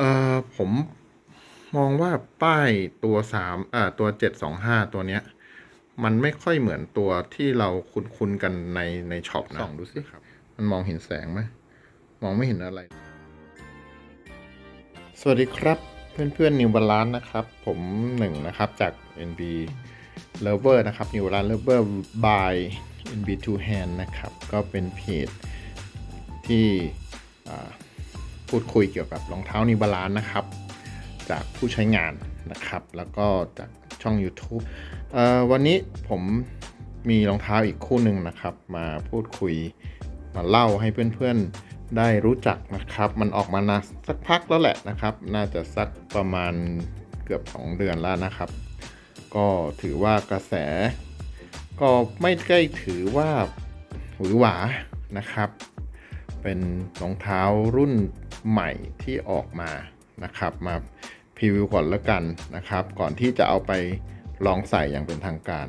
เอ่อผมมองว่าป้ายตัวสามอ่าตัวเจ็ดสองห้าตัวเนี้ย มันไม่ค่อยเหมือนตัวที่เราคุ้นๆกันในในช็อปนะส่องดูสิ ครับมันมองเห็นแสงไหมมองไม่เห็นอะไร สวัสดีครับเพื่อนๆ New Balance นะครับ ผมหนึ่งนะครับจาก NB Lover นะครับ New Balance Lover by NB Two Hand นะครับ ก็เป็นเพจที่อ่า พูดคุยเกี่ยวกับรองเท้า New Balance นะครับ จากผู้ใช้งานนะครับ แล้วก็จากช่อง YouTube เอ่อวันนี้ผมมีรองเท้าอีกคู่หนึ่งนะครับ มาพูดคุยมาเล่าให้เพื่อนๆได้รู้จักนะครับ มันออกมานานสักพักแล้วแหละนะครับ น่าจะสักประมาณเกือบ 2 เดือนแล้วนะครับ ก็ถือว่ากระแส ก็ไม่ได้ถือว่าหวือหวานะครับ เป็นรองเท้ารุ่น ใหม่ที่ออกมานะครับ มาพรีวิวก่อนแล้วกันนะครับ ก่อนที่จะเอาไปลองใส่อย่างเป็นทางการ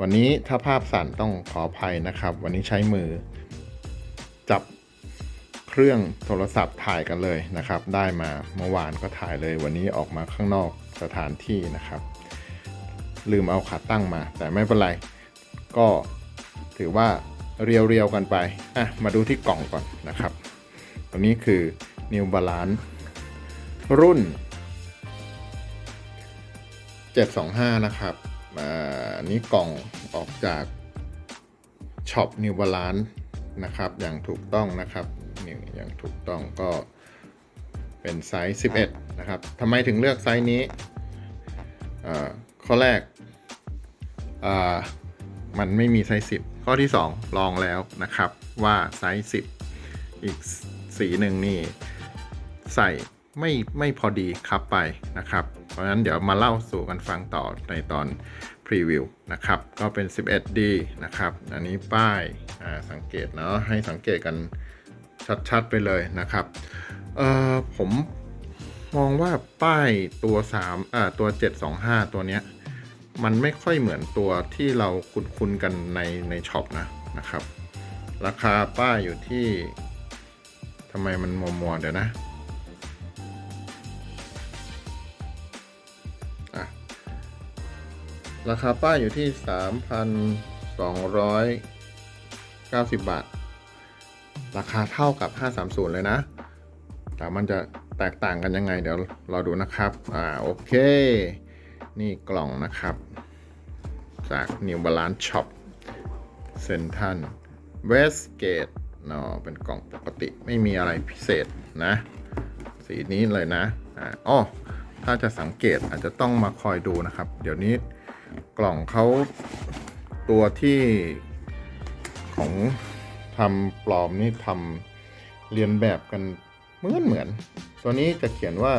วันนี้ถ้าภาพสั่นต้องขออภัยนะครับ วันนี้ใช้มือ จับเครื่องโทรศัพท์ถ่ายกันเลยนะครับ ได้มาเมื่อวานก็ถ่ายเลย วันนี้ออกมาข้างนอกสถานที่นะครับ ลืมเอาขาตั้งมา แต่ไม่เป็นไร ก็ถือว่าเรียวๆกันไป อะ มาดูที่กล่องก่อนนะครับตัวนี้คือ New Balance รุ่น 725 นะครับอ่าอันนี้กล่องออกจากช็อป New Balance นะครับ อย่างถูกต้องนะครับนี่อย่างถูกต้องก็เป็นไซส์ 11 นะครับทำไมถึงเลือกไซส์นี้อ่าข้อแรกอ่ามันไม่มีไซส์ 10 ข้อที่ 2 ลองแล้วนะครับว่าไซส์ 10 อีกสีหนึ่งนี่ ใส่ไม่ไม่พอดีครับไปนะครับ เพราะฉะนั้นเดี๋ยวมาเล่าสู่กันฟังต่อในตอนพรีวิวนะครับ ก็เป็น 11D นะครับ อันนี้ป้ายสังเกตเนาะให้สังเกตกันชัดๆไปเลยนะครับเอ่อผมมองว่าป้ายตัว3อ่าตัว 725 ตัวเนี้ย มันไม่ค่อยเหมือนตัวที่เราคุ้นๆกันในในช็อปนะนะครับ ราคาป้ายอยู่ที่ทำไมมันมัวๆเดี๋ยวนะ ราคาป้ายอยู่ที่ 3,290 บาท ราคาเท่ากับ 530 เลยนะ แต่มันจะแตกต่างกันยังไง เดี๋ยวเราดูนะครับ อ่า โอเค นี่กล่องนะครับ จาก New Balance Shop เซนทันเวสเกตเนาะเป็นกล่องปกติไม่มีอะไรพิเศษนะ สีนี้เลยนะอ๋อถ้าจะสังเกตอาจจะต้องมาคอยดูนะครับ เดี๋ยวนี้ กล่องเขาตัวที่ของทำปลอมนี่ทำเรียนแบบกันเหมือนเหมือน ตัวนี้จะเขียนว่า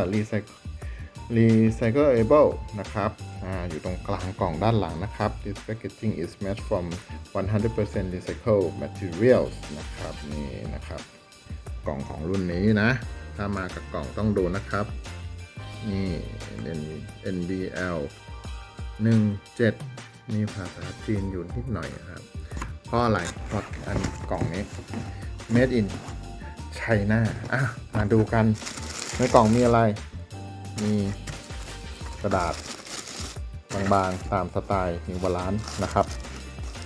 recyclable นะครับออยู่ตรงกลางกล่องด้านหลังนะครับ this packaging is made from 100% recycled materials นะครับนี่นะครับ กล่องของรุ่นนี้นะ ถ้ามากับกล่องต้องดูนะครับ นี่ NBL 17 มีภาษาจีนอยู่นิดหน่อยครับ เพราะอะไรเพราะอันกล่องนี้ made in China อะมาดูกัน ในกล่องมีอะไร มีกระดาษบางๆตามสไตล์นิวบาลานนะครับ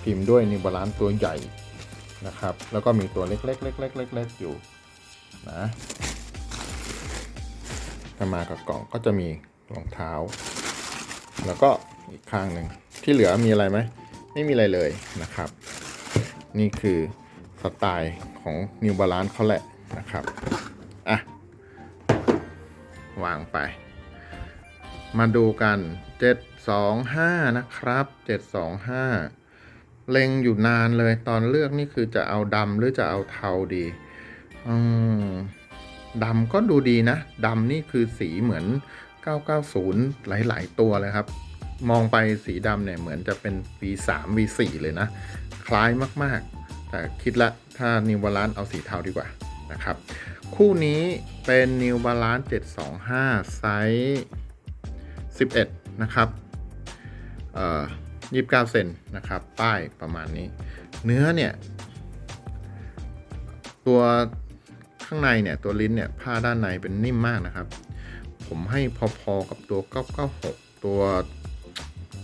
พิมพ์ด้วยนิวบาลานตัวใหญ่นะครับ แล้วก็มีตัวเล็กๆเล็กๆเล็กๆอยู่นะถ้ามากับกล่องก็จะมีรองเท้า แล้วก็ อีกข้างหนึ่งที่เหลือมีอะไรไหมไม่มีอะไรเลยนะครับ นี่คือสไตล์ของ New Balance เขาแหละนะครับอะวางไป มาดูกัน 725 นะครับ 725 เล็งอยู่นานเลยตอนเลือกนี่คือจะเอาดำหรือจะเอาเทาดีอืมดำก็ดูดีนะ ดำนี่คือสีเหมือน 990 หลาย ๆ ตัวเลยครับ มองไปสีดำเนี่ยเหมือนจะเป็น V3 V4 เลยนะ คล้ายมากๆ แต่คิดละถ้า New Balance เอาสีเทาดีกว่านะครับ คู่นี้เป็น New Balance 725 ไซส์ 11 นะครับเอ่อ29 เซนนะครับ ป้ายประมาณนี้ เนื้อเนี่ย ตัวข้างในเนี่ย ตัวลิ้นเนี่ย ผ้าด้านในเป็นนิ่มมากนะครับ ผมให้พอๆกับตัว 996 ตัว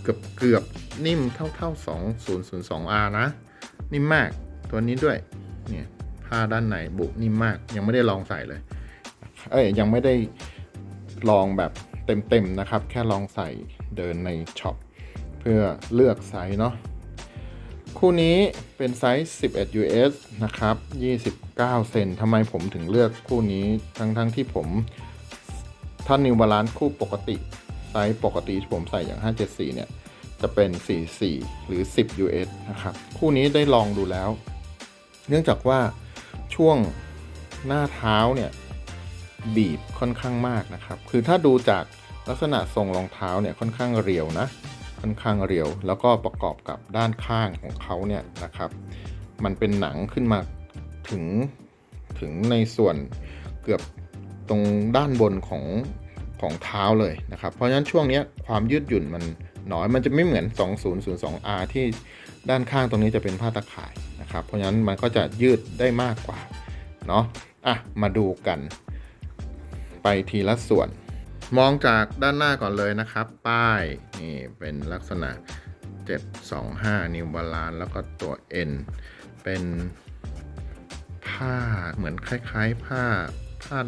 เกือบเกือบนิ่มเท่าๆ 2002R นะ นิ่มมากตัวนี้ด้วย เนี่ยผ้าด้านในบุนิ่มมาก ยังไม่ได้ลองใส่เลย เอ้ยยังไม่ได้ลองแบบเต็มๆนะครับ แค่ลองใส่เดินในช็อปเพื่อเลือกไซส์เนาะคู่นี้เป็นไซส์ 11 US นะครับ 29 เซนทำไมผมถึงเลือกคู่นี้ ทั้งๆทที่ผมถ้า New Balance คู่ปกติ ไซส์ปกติที่ผมใส่อย่าง 574 เนี่ย จะเป็น 44 หรือ 10 US นะครับ คู่นี้ได้ลองดูแล้ว เนื่องจากว่าช่วงหน้าเท้าเนี่ย บีบค่อนข้างมากนะครับ คือถ้าดูจากลักษณะทรงรองเท้าเนี่ยค่อนข้างเรียวนะ ค่อนข้างเรียว แล้วก็ประกอบกับด้านข้างของเขาเนี่ยนะครับ มันเป็นหนังขึ้นมาถึงถึงในส่วนเกือบตรงด้านบนของ ของเท้าเลยนะครับ เพราะฉะนั้นช่วงนี้ความยืดหยุ่นมันน้อย มันจะไม่เหมือน 2002R ที่ด้านข้างตรงนี้จะเป็นผ้าตะข่ายนะครับ เพราะฉะนั้นมันก็จะยืดได้มากกว่าเนาะ อะ มาดูกัน ไปทีละส่วน มองจากด้านหน้าก่อนเลยนะครับ ป้าย นี่เป็นลักษณะ 725 นิวบาลานแล้วก็ตัว N เป็นผ้าเหมือนคล้าย ๆ ผ้าผ้า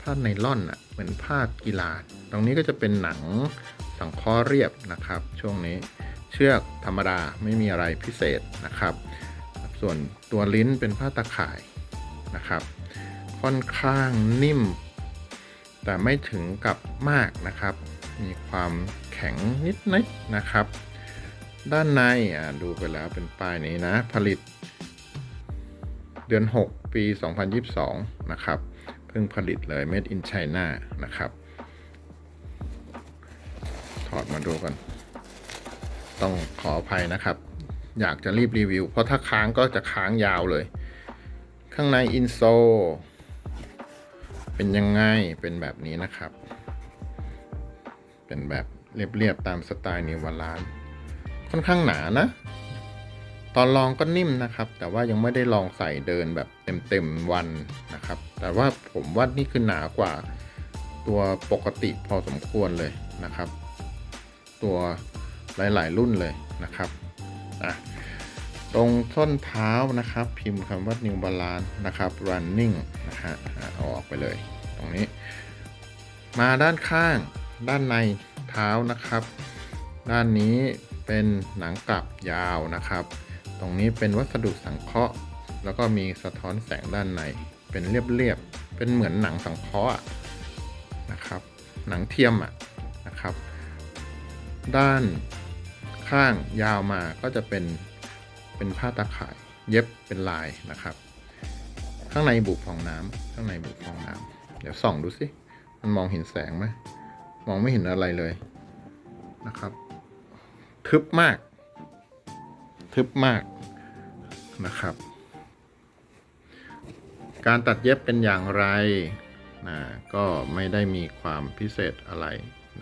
ผ้าไนล่อนอะเหมือนผ้ากีฬาตรงนี้ก็จะเป็นหนังสังเคราะห์เรียบนะครับ ช่วงนี้เชือกธรรมดาไม่มีอะไรพิเศษนะครับ ส่วนตัวลิ้นเป็นผ้าตะข่ายนะครับ ค่อนข้างนิ่ม แต่ไม่ถึงกับมากนะครับ มีความแข็งนิดนิดนะครับ ด้านในอะดูไปแล้วเป็นป้ายนี้นะ ผลิต เดือน 6 ปี 2022 นะครับ เพิ่งผลิตเลย Made in China นะครับ ถอดมาดูกัน ต้องขออภัยนะครับ อยากจะรีบรีวิว เพราะถ้าค้างก็จะค้างยาวเลย ข้างในอินโซเป็นยังไง เป็นแบบนี้นะครับ เป็นแบบเรียบๆตามสไตล์นิวาลานค่อนข้างหนานะ ตอนลองก็นิ่มนะครับ แต่ว่ายังไม่ได้ลองใส่เดินแบบเต็มๆวัน นะครับ แต่ว่าผมว่านี่คือหนากว่าตัวปกติพอสมควรเลยนะครับ ตัวหลาย ๆ รุ่นเลยนะครับอะตรงส้นเท้านะครับ พิมพ์คำว่า New Balance นะครับ running นะฮะอะเอาออกไปเลย ตรงนี้ มาด้านข้างด้านในเท้านะครับ ด้านนี้เป็นหนังกลับยาวนะครับ ตรงนี้เป็นวัสดุสังเคราะห์ แล้วก็มีสะท้อนแสงด้านใน เป็นเรียบๆ เป็นเหมือนหนังสังเคราะห์นะครับ หนังเทียมอะนะครับ ด้านข้างยาวมาก็จะเป็นเป็นผ้าตาข่ายเย็บเป็นลายนะครับ ข้างในบุฟองน้ำข้างในบุฟองน้ำเดี๋ยวส่องดูสิ มันมองเห็นแสงไหมมองไม่เห็นอะไรเลยนะครับ ทึบมาก ทึบมากนะครับ การตัดเย็บเป็นอย่างไรนะก็ไม่ได้มีความพิเศษอะไร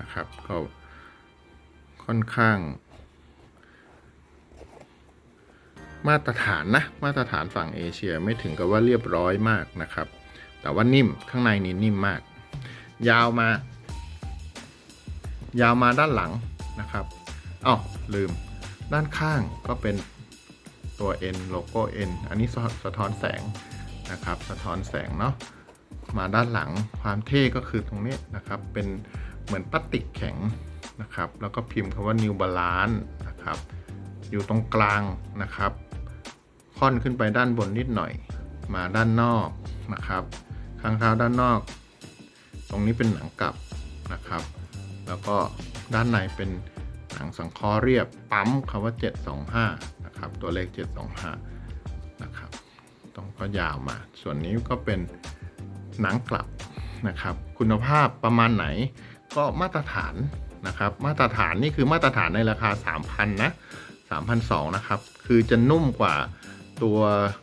นะครับ ก็ค่อนข้าง มาตรฐานนะ มาตรฐานฝั่งเอเชียไม่ถึงกับว่าเรียบร้อยมากนะครับ แต่ว่านิ่มข้างในนี่นิ่มมาก ยาวมา ยาวมาด้านหลังนะครับอ้าวลืม ด้านข้างก็เป็นตัว N โลโก้ N อันนี้สะสะท้อนแสง นะครับ สะท้อนแสงเนาะมาด้านหลังความเท่ก็คือตรงนี้นะครับ เป็นเหมือนพลาสติกแข็งนะครับ แล้วก็พิมพ์คำว่า New Balance นะครับ อยู่ตรงกลางนะครับ ค่อนขึ้นไปด้านบนนิดหน่อย มาด้านนอกนะครับข้างเท้าด้านนอก ตรงนี้เป็นหนังกลับนะครับ แล้วก็ด้านในเป็นหนังสังเคราะห์เรียบปั๊มคำว่า 725นะครับ ตัวเลข 725 ตรงก็ยาวมา ส่วนนี้ก็เป็นหนังกลับนะครับ คุณภาพประมาณไหนก็มาตรฐานนะครับ มาตรฐานนี่คือมาตรฐานในราคา 3,000นะ3,200นะครับ คือจะนุ่มกว่าตัว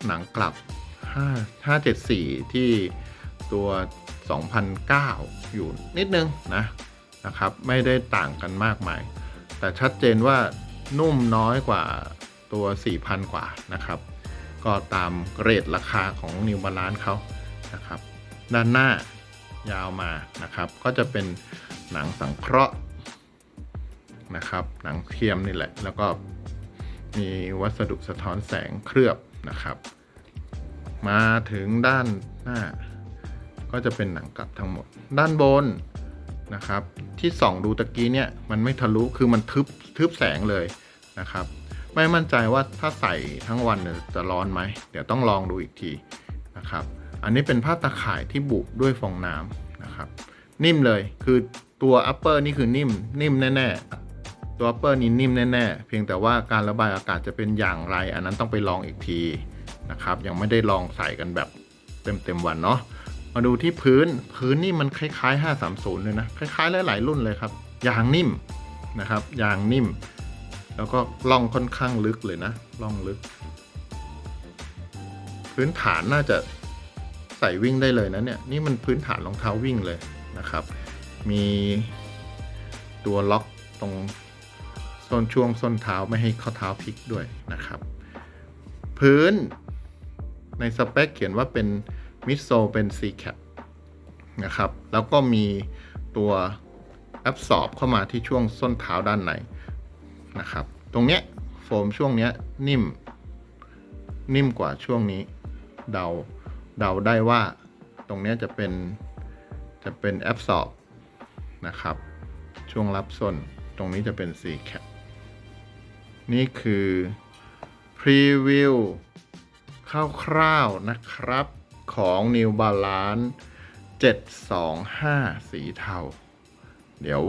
หนังกลับ 5 574 ที่ตัว2,009 อยู่นิดนึงนะนะครับ ไม่ได้ต่างกันมากมาย แต่ชัดเจนว่านุ่มน้อยกว่าตัว 4,000 กว่านะครับ ก็ตามเรทราคาของ New Balance เขานะครับ ด้านหน้ายาวมานะครับ ก็จะเป็นหนังสังเคราะห์นะครับ หนังเทียมนี่แหละ แล้วก็มีวัสดุสะท้อนแสงเคลือบนะครับ มาถึงด้านหน้า ก็จะเป็นหนังกลับทั้งหมด ด้านบนนะครับ ที่ส่องดูตะกี้เนี่ยมันไม่ทะลุคือมันทึบทึบแสงเลยนะครับ ไม่มั่นใจว่าถ้าใส่ทั้งวันจะร้อนไหม เดี๋ยวต้องลองดูอีกทีนะครับ อันนี้เป็นผ้าตะข่ายที่บุด้วยฟองน้ำนะครับ นิ่มเลยคือตัว upper นี่คือนิ่ม นิ่มแน่ๆ ตัว upper นี่นิ่มแน่ๆ เพียงแต่ว่าการระบายอากาศจะเป็นอย่างไร อันนั้นต้องไปลองอีกทีนะครับ ยังไม่ได้ลองใส่กันแบบเต็มๆวันเนาะมาดูที่พื้นพื้นนี่มันคล้ายๆ 530 เลยนะ คล้ายๆ หลายๆรุ่นเลยครับยางนิ่มนะครับยางนิ่ม แล้วก็ล่องค่อนข้างลึกเลยนะล่องลึก พื้นฐานน่าจะใส่วิ่งได้เลยนะเนี่ยนี่มันพื้นฐานรองเท้าวิ่งเลยนะครับ มีตัวล็อกตรงส้นช่วงส้นเท้าไม่ให้ข้อเท้าพลิกด้วยนะครับ พื้นในสเปคเขียนว่าเป็นมิดโซเป็น C cap นะครับ แล้วก็มีตัวแอบสอบเข้ามาที่ช่วงส้นเท้าด้านใน นะครับ ตรงเนี้ยโฟมช่วงเนี้ยนิ่ม นิ่มกว่าช่วงนี้ เดาเดาได้ว่าตรงเนี้ยจะเป็นจะเป็นแอบสอบนะครับ ช่วงรับส้นตรงนี้จะเป็น C cap นี่คือพรีวิวคร่าวๆนะครับของ New Balance 725 สีเทา เดี๋ยว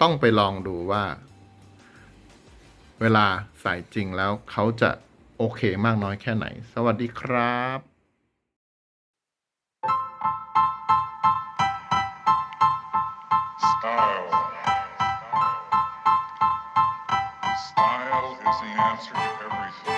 ต้องไปลองดูว่า เวลาใส่จริงแล้วเขาจะโอเคมากน้อยแค่ไหน สวัสดีครับ Style. Style is the answer to everything.